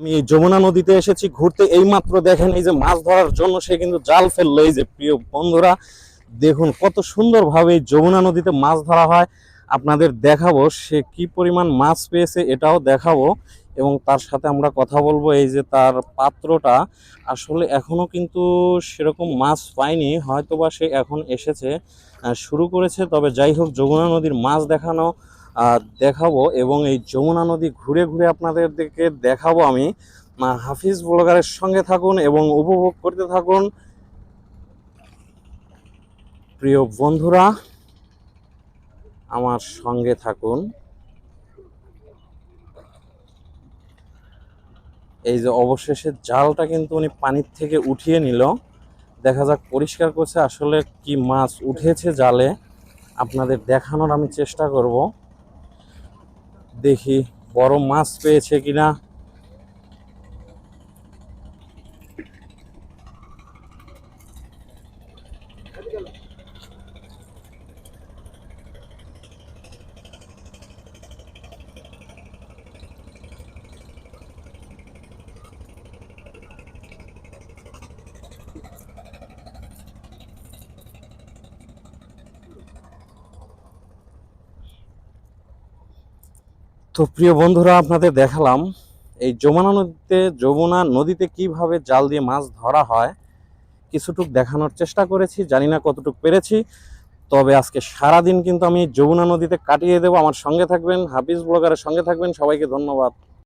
আমি এই যমুনা নদীতে এসেছি, ঘুরতে এইমাত্র দেখেন এই যে মাছ ধরার জন্য সে কিন্তু জাল ফেলল। এই যে প্রিয় বন্ধুরা, দেখুন কত সুন্দরভাবে এই যমুনা নদীতে মাছ ধরা হয়। আপনাদের দেখাবো সে কি পরিমাণ মাছ পেয়েছে, এটাও দেখাবো। এবং তার সাথে আমরা কথা বলব, এই যে তার পাত্রটা। আসলে এখনও কিন্তু সেরকম মাছ পায়নি, হয়তোবা সে এখন এসেছে শুরু করেছে। তবে যাই হোক, যমুনা নদীর মাছ দেখানো দেখাবো এবং এই যমুনা নদী ঘুরে ঘুরে আপনাদেরকে দেখাবো আমি। হাফিজ ব্লগারের সঙ্গে থাকুন এবং উপভোগ করতে থাকুন। প্রিয় বন্ধুরা, আমার সঙ্গে থাকুন। এই যে অবশেষে জালটা কিন্তু উনি পানির থেকে উঠিয়ে নিল। দেখা যাক পরিষ্কার করছে। আসলে কি মাছ উঠেছে জালে, আপনাদের দেখানোর আমি চেষ্টা করব। দেখি বড় মাছ পেয়েছে কিনা। তো প্রিয় বন্ধুরা, আপনাদের দেখালাম এই যমুনা নদীতে যমুনা নদীতে কীভাবে জাল দিয়ে মাছ ধরা হয়। কিছুটুক দেখানোর চেষ্টা করেছি, জানি না কতটুক পেরেছি। তবে আজকে সারাদিন কিন্তু আমি যমুনা নদীতে কাটিয়ে দেবো। আমার সঙ্গে থাকবেন, হাফিজ ব্লগারের সঙ্গে থাকবেন। সবাইকে ধন্যবাদ।